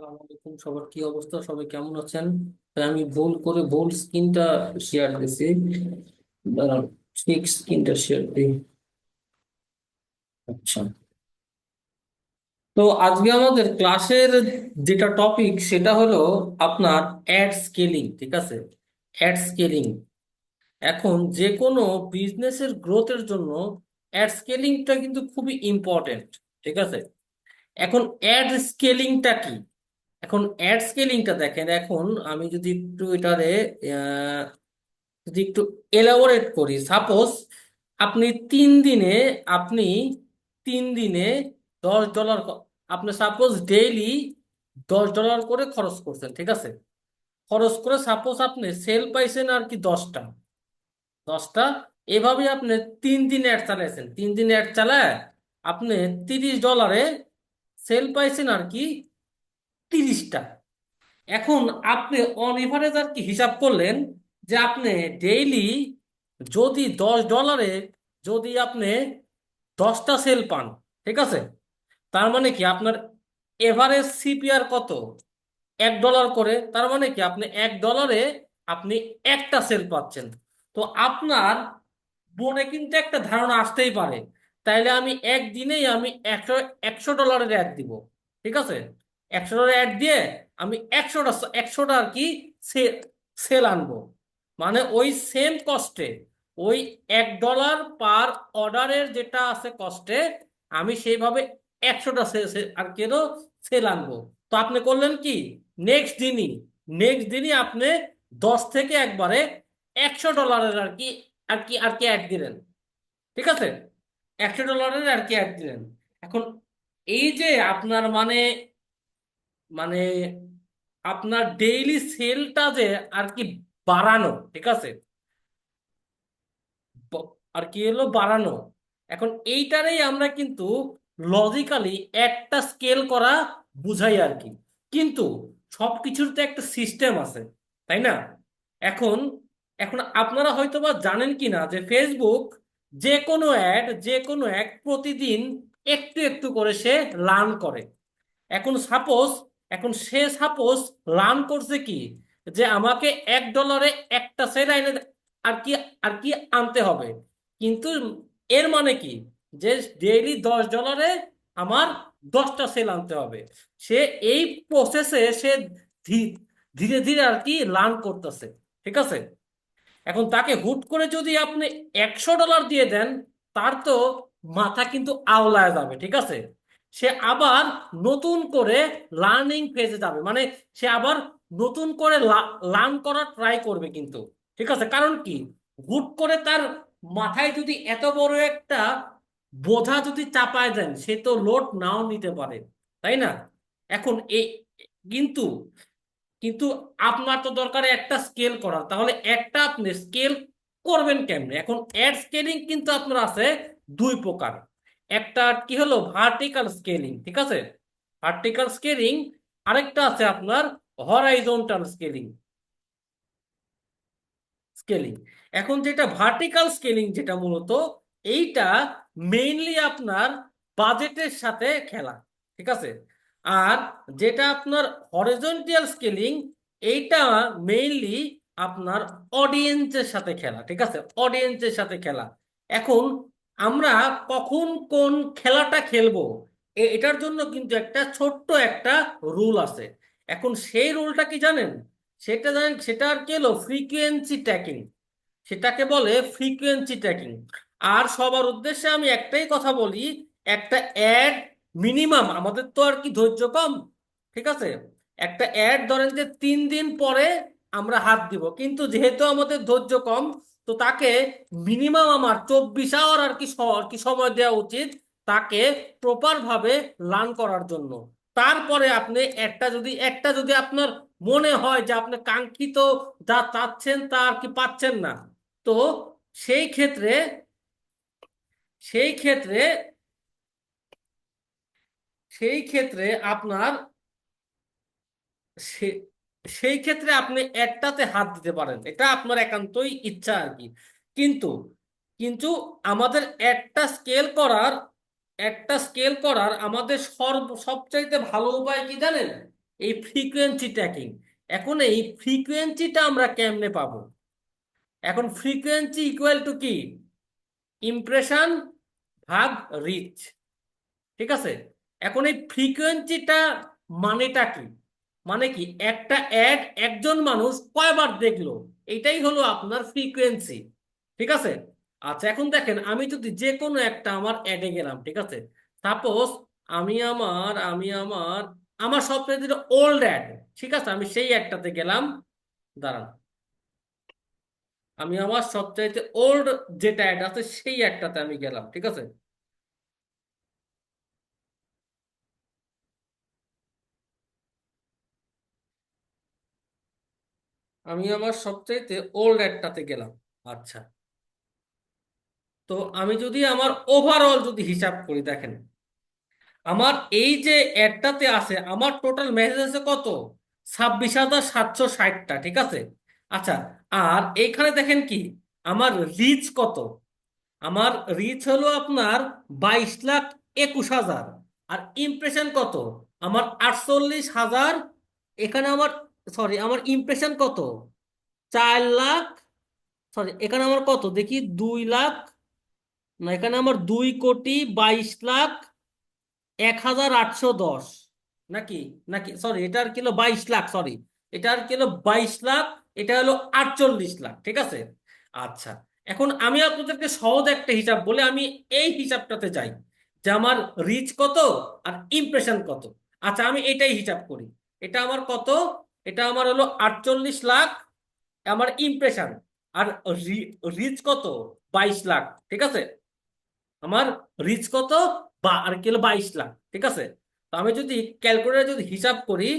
আসসালামু আলাইকুম সবার কি অবস্থা, সবাই কেমন আছেন? আমি ভুল করে ভুল স্ক্রিনটা শেয়ার দিছি। দাঁড়ান ঠিক স্ক্রিনটা শেয়ার দিই। আচ্ছা। তো আজকে আমাদের ক্লাসের যেটা টপিক সেটা হলো আপনার অ্যাড স্কেলিং ঠিক আছে? অ্যাড স্কেলিং এখন যে কোনো বিজনেসের গ্রোথের জন্য অ্যাড স্কেলিংটা কিন্তু খুবই ইম্পর্টেন্ট ঠিক আছে? এখন অ্যাড স্কেলিংটা কি? এখন অ্যাড স্কেলিংটা দেখেন, এখন আমি যদি একটু এটারে যদি একটু এলাবোরেট করি সাপোজ আপনি তিন দিনে, আপনি তিন দিনে দশ ডলার আপনি সাপোজ ডেইলি দশ ডলার করে খরচ করছেন, ঠিক আছে? খরচ করে সাপোজ আপনি সেল পাইছেন আর কি দশটা। দশটা, এভাবে আপনি তিন দিন অ্যাড চালাইছেন। তিন দিন অ্যাড চালায় আপনি তিরিশ ডলারে সেল পাইছেন আর কি তিরিশটা। এখন আপনি অন এভারেজ আর কি হিসাব করলেন যে আপনি ডেইলি যদি দশ ডলারে যদি আপনি দশটা সেল পান, ঠিক আছে? তার মানে কি আপনার এভারেজ সিপিআর কত? এক ডলার করে, তার মানে কি আপনি এক ডলারে আপনি একটা সেল পাচ্ছেন। তো আপনার মনে কিন্তু একটা ধারণা আসতেই পারে। তাইলে আমি একদিনেই আমি একশো একশো ডলারের অ্যাড দিব, ঠিক আছে? একশো ডলার অ্যাড দিয়ে আমি একশোটা একশোটা আর কি সেল আনব। মানে ওই সেম কস্টে ওই এক ডলার পার অর্ডারের যেটা আছে কস্টে আমি সেইভাবে একশোটা আর কি সেল আনব। তো আপনি করলেন কি? নেক্সট দিনই নেক্সট দিনই আপনি দশ থেকে একবারে একশো ডলারের আর কি আর কি আর কি অ্যাড দিলেন। ঠিক আছে? একশো ডলারের আর কি অ্যাড দিলেন। এখন এই যে আপনার মানে মানে আপনার ডেইলি সেলটা যে আর কি বাড়ানো, ঠিক আছে? আর কি হলো বাড়ানো? এখন এইটারেই আমরা কিন্তু লজিক্যালি একটা স্কেল করা বুঝাই আর কি। কিন্তু সবকিছুর তো একটা সিস্টেম আছে, তাই না? এখন এখন আপনারা হয়তো বা জানেন কি না যে ফেসবুক যে কোনো অ্যাড যে কোনো অ্যাড প্রতিদিন একটু একটু করে সে লার্ন করে। এখন সাপোজ এখন সে সাপোজ লার্ন করছে কি? যে আমাকে এক ডলারে একটা সেল আইনে আর কি আর কি আনতে হবে। কিন্তু এর মানে কি? যে ডেইলি দশ ডলারে আমার দশটা সেল আনতে হবে। সে এই প্রসেসে সে ধীরে ধীরে আর কি লার্ন করতেছে। ঠিক আছে? এখন তাকে হুট করে যদি আপনি একশো ডলার দিয়ে দেন, তার তো মাথা কিন্তু আওলায় যাবে। ঠিক আছে? সে আবার নতুন করে লার্নিং ফেজে যাবে। মানে সে আবার নতুন করে লার্ন করার ট্রাই করবে কিন্তু। ঠিক আছে? কারণ কি? হুট করে তার মাথায় যদি এত বড় একটা বোঝা যদি চাপায় দেন, সে তো লোড নাও নিতে পারে। তাই না? এখন এই কিন্তু কিন্তু আপনার তো দরকার একটা স্কেল করার। তাহলে একটা আপনি স্কেল করবেন কেমনে? এখন অ্যাড স্কেলিং কিন্তু আপনার আছে দুই প্রকার। একটা কি হলো? ভার্টিক্যাল স্কেলিং ঠিক আছে? ভার্টিক্যাল স্কেলিং আরেকটা আছে আপনার হরাইজন্টাল স্কেলিং স্কেলিং এখন যেটা ভার্টিক্যাল স্কেলিং যেটা মূলত, এইটা মেইনলি আপনার বাজেটের সাথে খেলা, ঠিক আছে? আর যেটা আপনার হরিজন্টাল স্কেলিং এইটা মেইনলি আপনার অডিয়েন্সের সাথে খেলা, ঠিক আছে? অডিয়েন্সের সাথে খেলা। এখন আমরা কখন কোন খেলাটা খেলব? এটার জন্য কিন্তু একটা ছোট্ট একটা রুল আছে। এখন সেই রুলটা কি জানেন? সেটা জানেন, সেটা আর কি হলো? Frequency tracking. সেটাকে বলে ফ্রিকোয়েন্সি ট্র্যাকিং। আর সবার উদ্দেশ্যে আমি একটাই কথা বলি, একটা অ্যাড মিনিমাম, আমাদের তো আর কি ধৈর্য কম, ঠিক আছে? একটা অ্যাড ধরেন যে তিন দিন পরে আমরা হাত দিব। কিন্তু যেহেতু আমাদের ধৈর্য কম তো তাকে মিনিমাম আমার চব্বিশ আওয়ার আর কি আর কি সময় দেওয়া উচিত তাকে প্রপার ভাবে লার্ন করার জন্য। তারপরে আপনি একটা যদি একটা যদি আপনার মনে হয় যে আপনি কাঙ্ক্ষিত যা চাচ্ছেন তা আর কি পাচ্ছেন না, তো সেই ক্ষেত্রে সেই ক্ষেত্রে সেই ক্ষেত্রে আপনার সেই ক্ষেত্রে আপনি একটাতে হাত দিতে পারেন। এটা আপনার একান্তই ইচ্ছা আর কি। কিন্তু কিন্তু আমাদের একটা স্কেল করার, একটা স্কেল করার আমাদের সর্ব, সবচাইতে ভালো উপায় কি জানেন? এই ফ্রিকোয়েন্সি ট্র্যাকিং এখন এই ফ্রিকোয়েন্সিটা আমরা কেমনে পাবো? এখন ফ্রিকোয়েন্সি ইকুয়াল টু কি? ইমপ্রেশন ভাগ রিচ ঠিক আছে? এখন এই ফ্রিকোয়েন্সিটা মানেটা কি? মানে কি একটা অ্যাড একজন মানুষ কয়বার দেখল? এটাই হলো আপনার ফ্রিকোয়েন্সি ঠিক আছে? আচ্ছা এখন দেখেন, আমি যদি যে কোনো একটা আমার অ্যাডে গেলাম, ঠিক আছে? সাপোজ আমি আমার আমি আমার আমার সবচেয়ে যেটা ওল্ড অ্যাড ঠিক আছে? আমি সেই অ্যাডটাতে গেলাম, দাঁড়ান। আমি আমার সবচাইতে ওল্ড যেটা অ্যাড আছে, সেই অ্যাডটাতে আমি গেলাম, ঠিক আছে? আমি আমার সবচাইতে ওল্ড অ্যাডটাতে গেলাম। আচ্ছা। তো আমি যদি আমার ওভারঅল যদি হিসাব করি, দেখেন। আমার এই যে অ্যাডটাতে আছে, আমার টোটাল মেসেজ আছে কত? ছাব্বিশ হাজার সাতশো ষাটটা, ঠিক আছে? আচ্ছা আর এইখানে দেখেন কি? আমার রিচ কত? আমার রিচ হলো আপনার বাইশ লাখ একুশ হাজার। আর ইমপ্রেশন কত? আমার আটচল্লিশ হাজার। এখানে আমার সরি আমার ইমপ্রেশন কত? চার লাখ সরি এখানে আমার কত? দেখি, দুই লাখ, না, এখানে আমার দুই কোটি বাইশ লাখ এক হাজার আটশো দশ। নাকি? নাকি? সরি এটার কিলো বাইশ লাখ সরি এটার কিলো বাইশ লাখ, এটা হলো আটচল্লিশ লাখ, ঠিক আছে? আচ্ছা এখন আমি আপনাদেরকে সহজ একটা হিসাব বলে আমি এই হিসাবটাতে যাই, যে আমার রিচ কত আর ইমপ্রেশন কত। আচ্ছা আমি এটাই হিসাব করি। এটা আমার কত? এটা আমার হলো আটচল্লিশ লাখ, আমার ইমপ্রেশন আর রিচ কত? বাইশ লাখ, ঠিক আছে? আমার রিচ কত? বা, আর কি বাইশ লাখ, ঠিক আছে? তো আমি যদি ক্যালকুলেটার যদি হিসাব করি,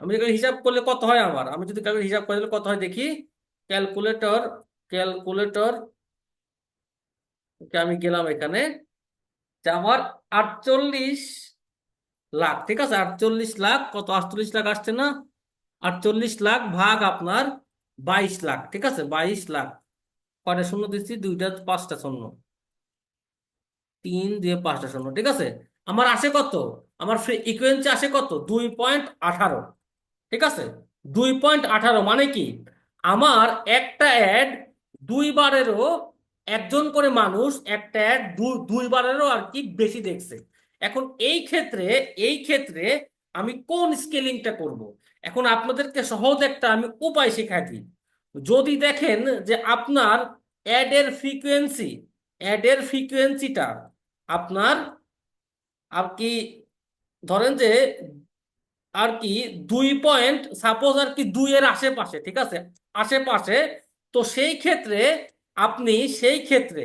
আমি হিসাব করলে কত হয় আমার? আমি যদি হিসাব করে কত হয় দেখি? ক্যালকুলেটর ক্যালকুলেটর আমি গেলাম এখানে, যে আমার আটচল্লিশ লাখ, ঠিক আছে? আটচল্লিশ লাখ, কত? আটচল্লিশ লাখ আসছে না? আটচল্লিশ লাখ ভাগ আপনার বাইশ লাখ, ঠিক আছে? বাইশ লাখ। কয়টা শূন্য দিচ্ছি? দুইটা, পাঁচটা শূন্য। তিন দিয়ে পাঁচটা শূন্য, ঠিক আছে? আমার আসে কত? আমার ইকুয়েন্সি আসে কত? দুই পয়েন্ট আঠারো, ঠিক আছে? দুই পয়েন্ট আঠারো মানে কি? আমার একটা অ্যাড দুইবারেরও একজন করে মানুষ একটা অ্যাড দুইবারেরও আর কি বেশি দেখছে। এখন এই ক্ষেত্রে এই ক্ষেত্রে আমি কোন স্কেলিংটা করব। এখন আপনাদেরকে সহজ একটা আমি উপায় শেখাই দিই। যদি দেখেন যে আপনার অ্যাডের ফ্রিকোয়েন্সি অ্যাডের ফ্রিকোয়েন্সিটা আপনার আর কি, ধরেন যে আর কি দুই পয়েন্ট সাপোজ আর কি দুইয়ের আশেপাশে, ঠিক আছে? আশেপাশে, তো সেই ক্ষেত্রে আপনি, সেই ক্ষেত্রে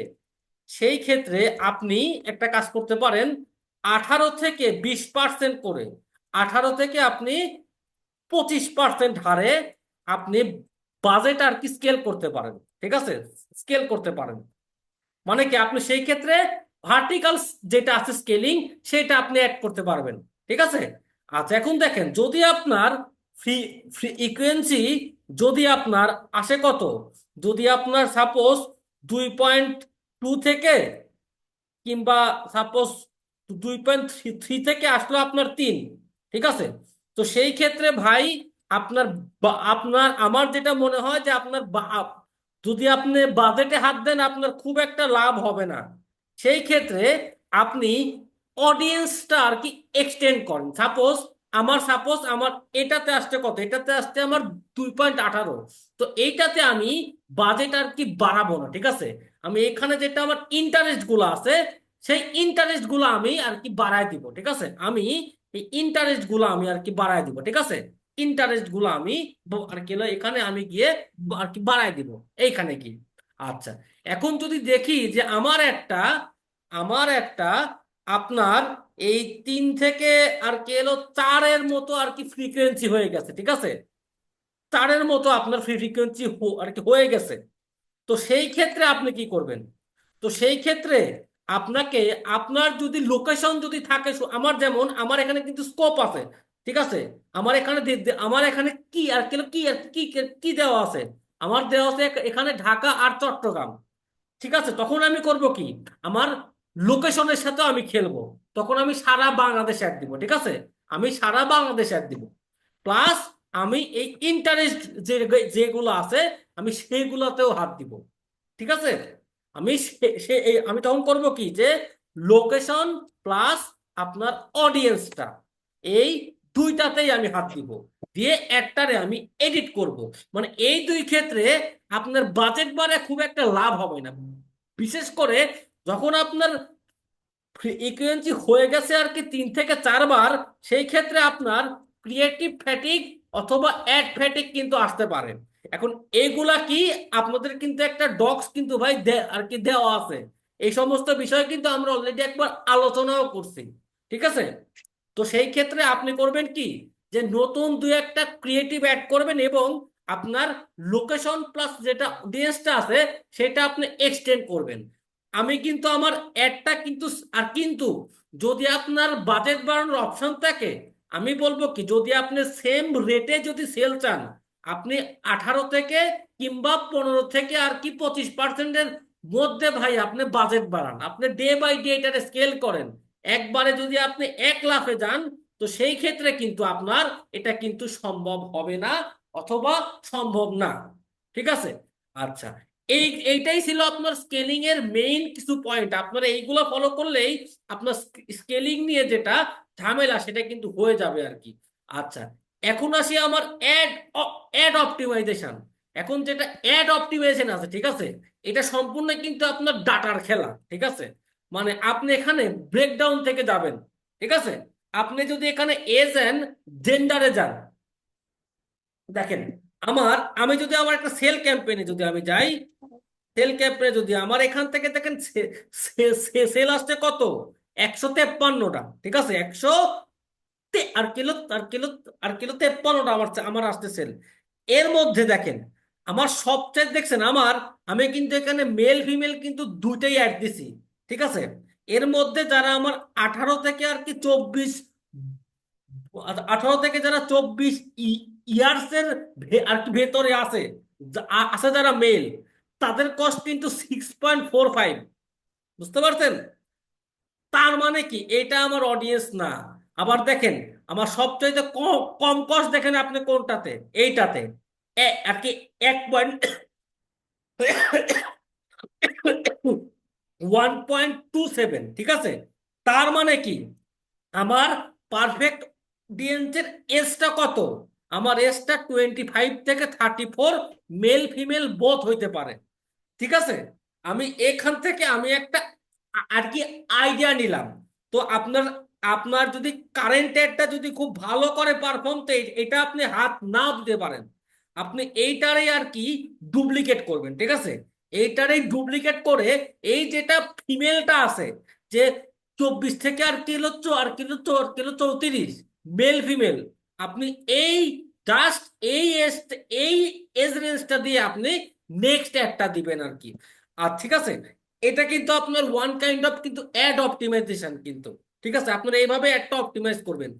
সেই ক্ষেত্রে আপনি একটা কাজ করতে পারেন আঠারো থেকে বিশ পার্সেন্ট করে। আঠারো থেকে আপনি পঁচিশ পার্সেন্ট হারে আপনি বাজেট আর কি স্কেল করতে পারেন, ঠিক আছে? স্কেল করতে পারেন। মানে কি আপনি সেই ক্ষেত্রে ভার্টিক্যাল যেটা আছে স্কেলিং সেটা আপনি অ্যাড করতে পারবেন, ঠিক আছে? আচ্ছা এখন দেখেন, যদি আপনার ফ্রি ফ্রি ইকুয়েন্সি যদি আপনার আসে কত? যদি আপনার সাপোজ দুই পয়েন্ট টু থেকে কিংবা সাপোজ দুই পয়েন্ট থ্রি থেকে আসলো আপনার তিন ঠিক আছে? তো সেই ক্ষেত্রে ভাই, আপনার আপনার, আমার যেটা মনে হয় যে আপনার যদি আপনি বাজেটে হাত দেন, আপনার খুব একটা লাভ হবে না। সেই ক্ষেত্রে আপনি অডিয়েন্সটা আর কি এক্সটেন্ড করেন। সাপোজ আমার সাপোজ আমার এটাতে আসতে কত? এটাতে আসতে আমার দুই পয়েন্ট আঠারো। তো এইটাতে আমি বাজেট আর কি বাড়াবো না, ঠিক আছে? আমি এখানে যেটা আমার ইন্টারেস্টগুলো আছে, সেই ইন্টারেস্টগুলো আমি আর কি বাড়ায় দিব, ঠিক আছে? আমি এই ইন্টারেস্টগুলো আমি আর কি বাড়ায় দিব, ঠিক আছে? ইন্টারেস্টগুলো আমি আর কি এখানে আমি গিয়ে আর কি বাড়ায় দিব, এইখানে কি আচ্ছা এখন যদি দেখি যে আমার একটা আমার একটা আপনার এই তিন থেকে আর কি এলো চারের মতো আর কি ফ্রিকোয়েন্সি হয়ে গেছে, ঠিক আছে? চারের মতো আপনার ফ্রিকোয়েন্সি আর কি হয়ে গেছে। তো সেই ক্ষেত্রে আপনি কি করবেন? তো সেই ক্ষেত্রে আপনাকে, আপনার যদি লোকেশন যদি থাকে আমার যেমন, আমার এখানে কিন্তু স্কোপ আছে, ঠিক আছে? আমার এখানে আমার এখানে কি আর কি আর কি কি দেওয়া আছে? আমার দেওয়া আছে এখানে ঢাকা আর চট্টগ্রাম, ঠিক আছে? তখন আমি করব কি? আমার লোকেশনের সাথে আমি খেলব, তখন আমি সারা বাংলাদেশ অ্যাড দিব, ঠিক আছে? আমি সারা বাংলাদেশ অ্যাড দিব প্লাস আমি এই ইন্টারেস্ট যে, যেগুলো আছে, আমি সেগুলোতেও হাত দিব, ঠিক আছে? আমি সে- আমি তখন করব কি যে লোকেশন প্লাস আপনার অডিয়েন্সটা এই দুইটাতেই আমি হাত দিব। দিয়ে একটারে আমি এডিট করব। মানে এই দুই ক্ষেত্রে আপনার বাজেট বাড়ে খুব একটা লাভ হবে না। বিশেষ করে যখন আপনার ফ্রিকোয়েন্সি হয়ে গেছে আর কি তিন থেকে চারবার সেই ক্ষেত্রে আপনার ক্রিয়েটিভ ফ্যাটিক অথবা অ্যাড ফ্যাটিক কিন্তু আসতে পারে। এখন এইগুলা কি? আপনাদের কিন্তু একটা ডক্স কিন্তু ভাই আর কি দেওয়া আছে। এই সমস্ত বিষয় কিন্তু আমরা অলরেডি একবার আলোচনাও করছি, ঠিক আছে? তো সেই ক্ষেত্রে আপনি করবেন কি? যে নতুন দুই একটা ক্রিয়েটিভ অ্যাড করবেন এবং আপনার লোকেশন প্লাস যেটা অডিয়েন্সটা আছে, সেটা আপনি এক্সটেন্ড করবেন। আমি কিন্তু আমার অ্যাডটা কিন্তু, আর কিন্তু যদি আপনার বাজেট বাড়ানোর অপশন থাকে, আমি বলব কি, যদি আপনি সেম রেটে যদি সেল চান আপনি আঠারো থেকে কিংবা পনেরো থেকে আর কি পঁচিশ পার্সেন্টের মধ্যে ভাই আপনি বাজেট বাড়ান। আপনি ডে বাই ডে এটার স্কেল করেন। একবারে যদি আপনি এক লাফে যান, তো সেই ক্ষেত্রে কিন্তু আপনার এটা কিন্তু সম্ভব হবে না অথবা সম্ভব না। ঠিক আছে? আচ্ছা এই, এইটাই ছিল আপনার স্কেলিং এর মেইন কিছু পয়েন্ট আপনারা এইগুলো ফলো করলেই আপনার স্কেলিং নিয়ে যেটা ঝামেলা সেটা কিন্তু হয়ে যাবে আর কি। আচ্ছা এখন আসি আমার অ্যাড অ্যাড অপটিমাইজেশন এখন যেটা অ্যাড অপটিমাইজেশন আছে, ঠিক আছে? এটা সম্পূর্ণ কিন্তু আপনার ডাটার খেলা, ঠিক আছে? মানে আপনি এখানে ব্রেকডাউন থেকে যাবেন, ঠিক আছে? আপনি যদি এখানে এজ এন্ড জেন্ডারে যান। দেখেন, আমার, আমি যদি আমার একটা সেল ক্যাম্পেইনে যদি আমি যাই সেল ক্যাম্পেইনে যদি আমার এখান থেকে দেখেন সেল আসছে কত? একশো তেপ্পান্নটা, ঠিক আছে? একশো আর কিলো আর কিলো আর কিলো তেপ্পান্নটা আমার আমার সেল এর মধ্যে দেখেন, আমার সবচেয়ে দেখছেন, আমার, আমি কিন্তু এখানে মেল ফিমেল কিন্তু দুইটাই অ্যাড দিছি, ঠিক আছে? এর মধ্যে যারা আমার আঠারো থেকে আর কি চব্বিশ, আঠারো থেকে যারা চব্বিশ ইয়ার্স এর আর কি ভেতরে আছে আছে যারা মেল তাদের কস্ট কিন্তু সিক্স পয়েন্ট ফোর ফাইভ বুঝতে পারছেন? তার মানে কি? এটা আমার অডিয়েন্স না। আবার দেখেন, আমার সবচাইতে কম কম কস্ট দেখেন আপনি কোনটাতে? এইটাতে। আর কি, এক point one point two seven ঠিক আছে? তার মানে কি? আমার পারফেক্ট ডিএনসের এজটা কত? আমার এজটা টোয়েন্টি ফাইভ থেকে thirty four male female both হইতে পারে। ঠিক আছে? আমি এখান থেকে আমি একটা আর কি আইডিয়া নিলাম। তো আপনার আপনার যদি কারেন্ট এডটা যদি খুব ভালো করে পারফর্ম তো এটা আপনি হাত না দিতে পারেন। আপনি এইটারে আর কি ডুপ্লিকেট করবেন, ঠিক আছে? এইটারেই ডুপ্লিকেট করে এই যেটা ফিমেলটা আছে, যে চব্বিশ থেকে আর কিলো আর কিলো আর কিলো চৌত্রিশ মেল ফিমেল আপনি এই জাস্ট এই এই এজ রেঞ্জটা দিয়ে আপনি নেক্সট একটা দিবেন আর কি। আর ঠিক আছে? এটা কিন্তু আপনার ওয়ান কাইন্ড অফ কিন্তু অ্যাড অপটিমাইজেশন কিন্তু। ঠিক আছে? আপনারা এইভাবে একটা অপটিমাইজ করবেন।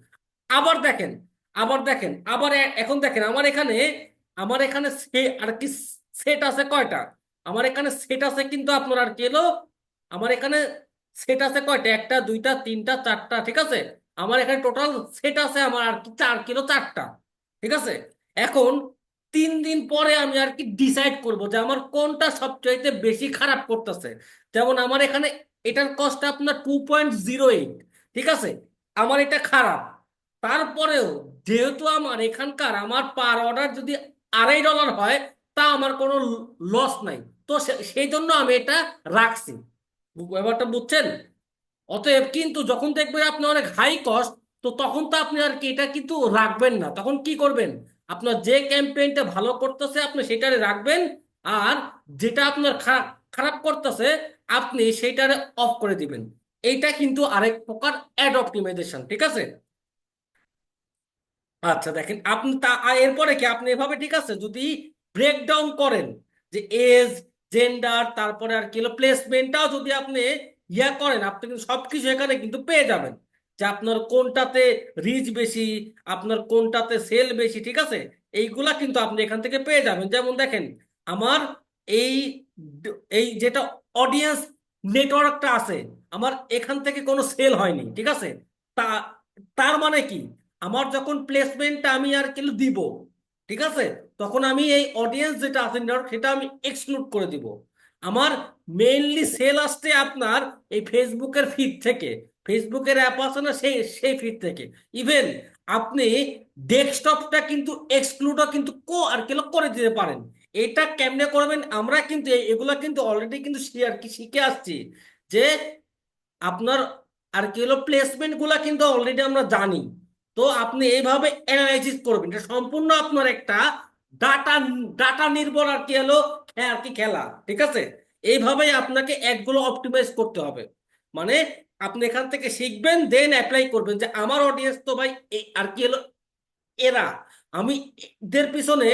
আবার দেখেন আবার দেখেন, আবার এখন দেখেন, আমার এখানে আমার এখানে আর কি সেট আছে কয়টা? আমার এখানে সেট আছে কিন্তু আপনার আর কি এলো আমার এখানে সেট আছে কয়টা? একটা, দুইটা, তিনটা, চারটা, ঠিক আছে? আমার এখানে টোটাল সেট আছে আমার আর কি চার কিলো চারটা, ঠিক আছে? এখন তিন দিন পরে আমি আর কি ডিসাইড করব যে আমার কোনটা সবচাইতে বেশি খারাপ করতেছে। যেমন আমার এখানে এটার কস্ট আপনার টু পয়েন্ট জিরো এইট ঠিক আছে? আমার এটা খারাপ। তারপরেও যেহেতু আমার এখানকার আমার পার অর্ডার যদি আড়াই ডলার হয়, তা আমার কোনো লস নাই। তো সেই জন্য আমি এটা রাখছি। ব্যাপারটা বুঝছেন? অতএব কিন্তু যখন দেখবেন আপনি অনেক হাই কস্ট তো তখন তো আপনি আর কি, এটা কিন্তু রাখবেন না। তখন কি করবেন? আপনার যে ক্যাম্পেইনটা ভালো করতেছে, আপনি সেটারে রাখবেন। আর যেটা আপনার খারাপ করতেছে, আপনি সেইটারে অফ করে দিবেন। এইটা কিন্তু আরেক প্রকার অ্যাড অপটিমাইজেশন ঠিক আছে? আচ্ছা দেখেন, আপনি তা এরপরে কি আপনি এভাবে, ঠিক আছে, যদি ব্রেকডাউন করেন যে এজ জেন্ডার তারপরে আর কি হলো প্লেসমেন্টটাও যদি আপনি ইয়া করেন, আপনি কিন্তু সবকিছু এখানে কিন্তু পেয়ে যাবেন যে আপনার কোনটাতে রিচ বেশি, আপনার কোনটাতে সেল বেশি, ঠিক আছে? এইগুলা কিন্তু আপনি এখান থেকে পেয়ে যাবেন। যেমন দেখেন, আমার এই এই যেটা অডিয়েন্স নেটওয়ার্কটা আছে আমার এখান থেকে কোনো সেল হয়নি, ঠিক আছে? তা, তার মানে কি? আমার যখন প্লেসমেন্টটা আমি আর কি দিব, ঠিক আছে? তখন আমি এই অডিয়েন্স যেটা আছে সেটা আমি এক্সক্লুড করে দিব। আমার মেইনলি সেল আসছে আপনার এই ফেসবুকের ফিড থেকে। ফেসবুকের অ্যাপ আছে না সেই সেই ফিড থেকে। ইভেন আপনি ডেস্কটপটা কিন্তু এক্সক্লুডও কিন্তু কো, আর কি করে দিতে পারেন। এটা কেমনে করবেন? আমরা কিন্তু এগুলা কিন্তু অলরেডি কিন্তু শিখে আসছি যে আপনার আর কি হলো প্লেসমেন্টগুলা কিন্তু অলরেডি আমরা জানি। তো আপনি এইভাবে অ্যানালাইসিস করবেন। এটা সম্পূর্ণ আপনার একটা ডাটা ডাটা নির্ভর আর কি হলো আর কি খেলা, ঠিক আছে? এইভাবেই আপনাকে অ্যাডগুলো অপটিমাইজ করতে হবে। মানে আপনি এখান থেকে শিখবেন দেন অ্যাপ্লাই করবেন যে আমার অডিয়েন্স তো ভাই আর কি হলো, এরা। আমি এদের পিছনে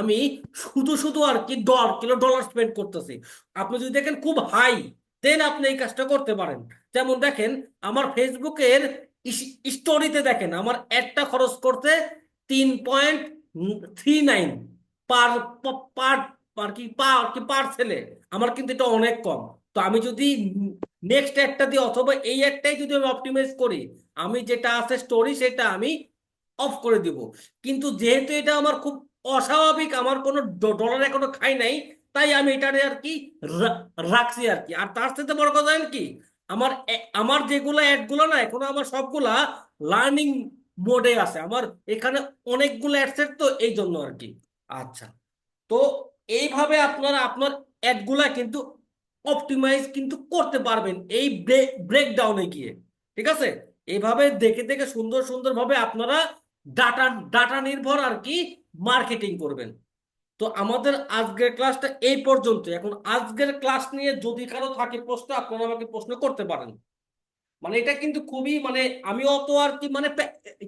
আমি শুধু শুধু আর কি ডলার কিলো ডলার স্পেন্ড করতেছি। আপনি যদি দেখেন খুব হাই দেন আপনি এই কাজটা করতে পারেন। যেমন দেখেন, আমার ফেসবুকের স্টোরিতে দেখেন, আমার একটা খরচ করতে তিন point three nine per per per কি পার কি পার ছেলে। আমার কিন্তু এটা অনেক কম। তো আমি যদি নেক্সট একটা দিই, অথবা এই একটাই যদি আমি অপটিমাইজ করি, আমি যেটা আছে স্টোরি সেটা আমি অফ করে দিব। কিন্তু যেহেতু এটা আমার খুব অস্বাভাবিক, আমার কোনো ডলার এখনও খাই নাই, তাই আমি এটারে আর কি রাখছি আর কি। আর তার সাথে বড় কথা কি আমার আমার যেগুলো অ্যাডগুলো না, এখনও আমার সবগুলা লার্নিং মোডে আছে। আমার এখানে অনেকগুলো অ্যাডসেট তো এই জন্য আর কি। আচ্ছা তো এইভাবে আপনারা আপনার অ্যাডগুলা কিন্তু অপটিমাইজ কিন্তু করতে পারবেন এই ব্রেকডাউনে গিয়ে। ঠিক আছে? এইভাবে দেখে দেখে সুন্দর সুন্দরভাবে আপনারা ডাটা ডাটা নির্ভর আর কি মার্কেটিং করবেন। তো আমাদের আজকের ক্লাসটা এই পর্যন্ত এখন আজকের ক্লাস নিয়ে যদি কারও থাকে প্রশ্ন, আপনারা আমাকে প্রশ্ন করতে পারেন। মানে এটা কিন্তু খুবই মানে আমি অত আর কি মানে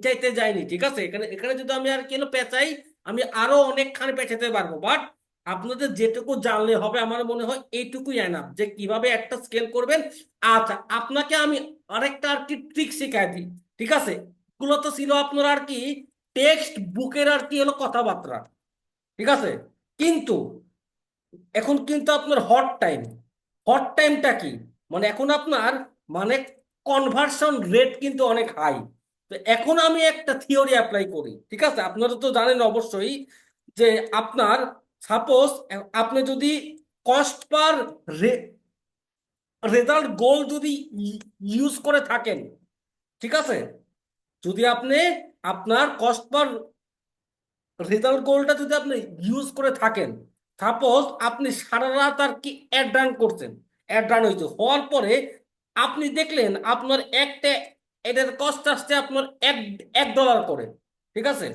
চাইতে যাইনি, ঠিক আছে? এখানে এখানে যদি আমি আর কি পেঁচাই, আমি আরও অনেকখানি পেঁচাতে পারব। বাট আপনাদের যেটুকু জানলে হবে, আমার মনে হয় এইটুকুই এনাফ যে কীভাবে একটা স্কেল করবেন। আচ্ছা আপনাকে আমি আরেকটা আর কি ট্রিক শেখাই দিই, ঠিক আছে? এগুলো তো ছিল আপনার আর কি টেক্সট বুকের আর কি হলো কথাবার্তা। ঠিক আছে? কিন্তু এখন কিন্তু আপনার হট টাইম হট টাইমটা কি? মানে এখন আপনার মানে কনভার্সন রেট কিন্তু অনেক হাই তো এখন আমি একটা থিওরি অ্যাপ্লাই করি, ঠিক আছে? আপনারা তো জানেন অবশ্যই যে আপনার সাপোজ আপনি যদি কস্ট পার রেজাল্ট গোল যদি ইউজ করে থাকেন, ঠিক আছে? যদি আপনি আপনার কস্ট পার রেজাল্ট গোলটা যদি আপনি ইউজ করে থাকেন সাপোজ আপনি সারা রাত আর কি অ্যাড রান করছেন। অ্যাড রান হয়েছে হওয়ার পরে আপনি দেখলেন আপনার একটা এটার কস্ট আসছে আপনার এক এক ডলার করে। ঠিক আছে?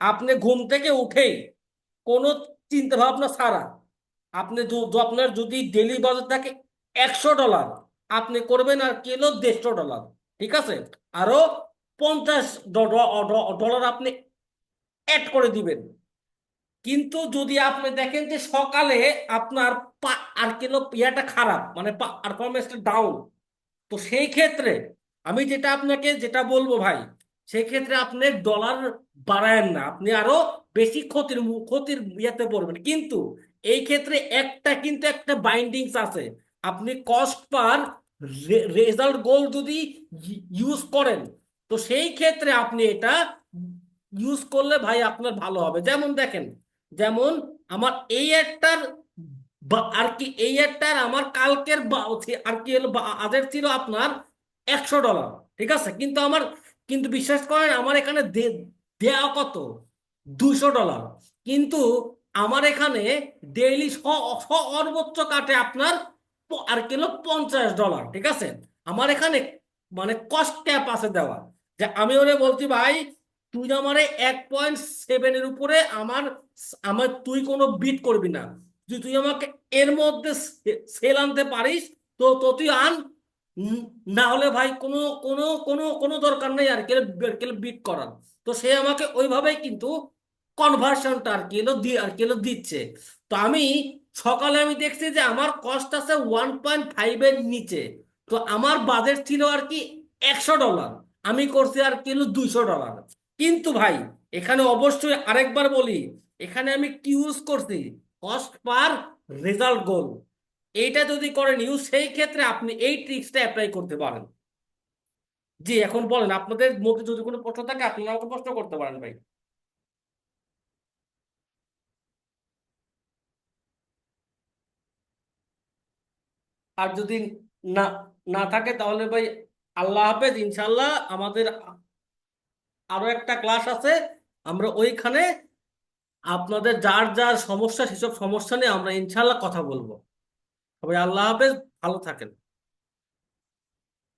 আপনি ঘুম থেকে উঠেই কোনো চিন্তা ভাবনা ছাড়া আপনি আপনার যদি ডেলি বাজেট থাকে একশো ডলার আপনি করবেন আর কিলো দেড়শো ডলার ঠিক আছে? আরও পঞ্চাশ ডলার আপনি অ্যাড করে দিবেন। কিন্তু যদি আপনি দেখেন যে সকালে আপনার আর কিলো ইয়াটা খারাপ মানে পারফরমেন্সটা ডাউন তো সেই ক্ষেত্রে আমি যেটা আপনাকে যেটা বলব ভাই, সেই ক্ষেত্রে আপনি ডলার বাড়ায়েন না, আপনি আরও বেশি ক্ষতির ক্ষতির ইয়েতে পড়বেন। কিন্তু এই ক্ষেত্রে একটা কিন্তু একটা বাইন্ডিংস আছে। আপনি কস্ট পার রেজাল্ট গোল যদি ইউজ করেন, তো সেই ক্ষেত্রে আপনি এটা ইউজ করলে ভাই আপনার ভালো হবে। যেমন দেখেন, যেমন আমার এই একটার আর কি এই একটার আমার কালকের আর কি হলো আজের ছিল আপনার একশো ডলার ঠিক আছে? কিন্তু আমার, কিন্তু বিশ্বাস করেন আমার এখানে দেয়া কত? দুশো ডলার কিন্তু আমার এখানে ডেইলি সর্বোচ্চ কাটে আপনার আর কি হলো, পঞ্চাশ ডলার ঠিক আছে? আমার এখানে মানে কস্ট ক্যাপ আছে দেওয়া যে আমি ওরে বলছি, ভাই তুই আমারে এক পয়েন্ট সেভেনের উপরে আমার আমার তুই কোনো বিট করবি না। যদি তুই আমাকে এর মধ্যে সেল আনতে পারিস, তো তো তুই আন। না হলে ভাই কোনো কোনো কোনো কোনো দরকার নেই আর কি বিট করার। তো সে আমাকে ওইভাবেই কিন্তু কনভার্সনটা আর কি এলো দিয়ে আর কি এলো দিচ্ছে। তো আমি সকালে আমি দেখছি যে আমার কস্ট আছে ওয়ান পয়েন্ট ফাইভের নিচে। তো আমার বাজেট ছিল আর কি একশো ডলার আমি করছি আর কি হলো দুইশো ডলার কিন্তু ভাই, এখানে অবশ্যই আরেকবার বলি, এখানে আমি কি ইউজ করছি? কস্ট পার রেজাল্ট গোল এইটা যদি করেন ইউজ সেই ক্ষেত্রে আপনি এই ট্রিক্সটা অ্যাপ্লাই করতে পারেন। জি, এখন বলেন, আপনাদের মধ্যে যদি কোনো প্রশ্ন থাকে, আপনারা আমাকে প্রশ্ন করতে পারেন ভাই। আর যদি না না থাকে, তাহলে ভাই, আল্লাহ হাফেজ ইনশাল্লাহ আমাদের আরও একটা ক্লাস আছে। আমরা ওইখানে আপনাদের যার যার সমস্যা, সেসব সমস্যা নিয়ে আমরা ইনশাল্লাহ কথা বলব। সবাই আল্লাহ হাফেজ, ভালো থাকেন।